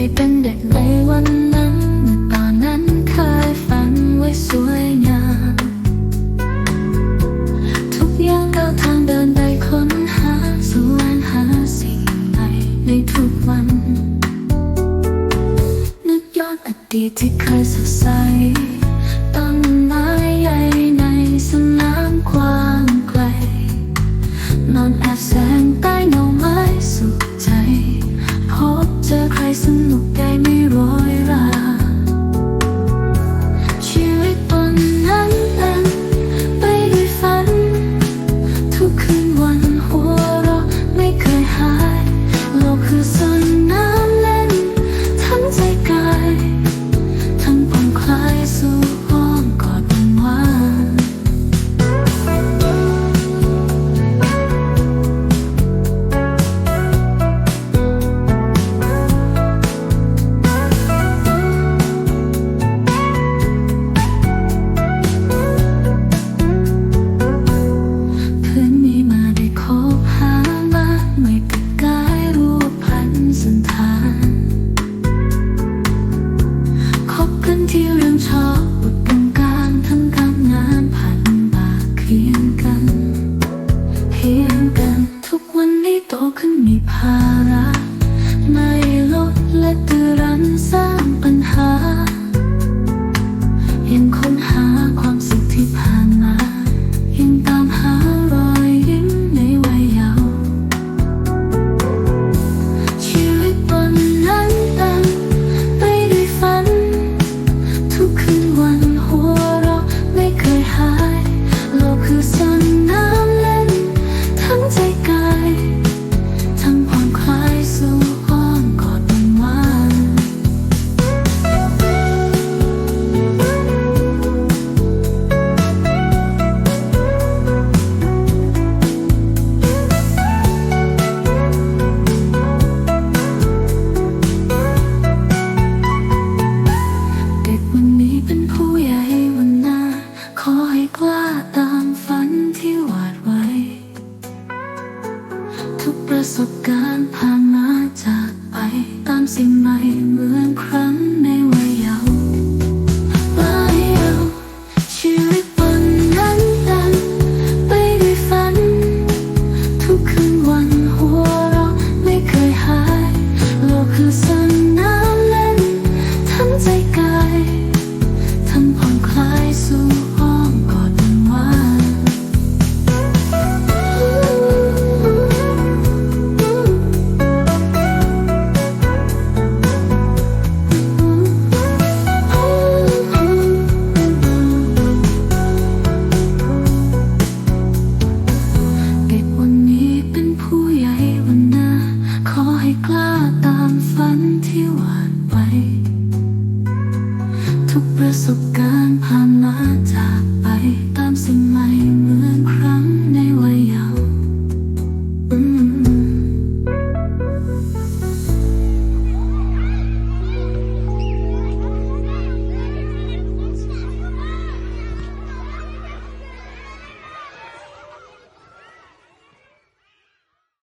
ให้เป็นเด็กในวันนั้น ตอนนั้นเคยฝันไว้สวยงาม ทุกอย่างก้าวทางเดินไปค้นหาสวงหาสิ่งใหในทุกวัน นึกย้อนอดีตที่เคยสดใส โตขึ้นมีภาระในโลดและเตือน ตามสิ่งใหม่เหมือนครั้ง กล้าตามฝันที่หวาดไป ทุกประสบการณ์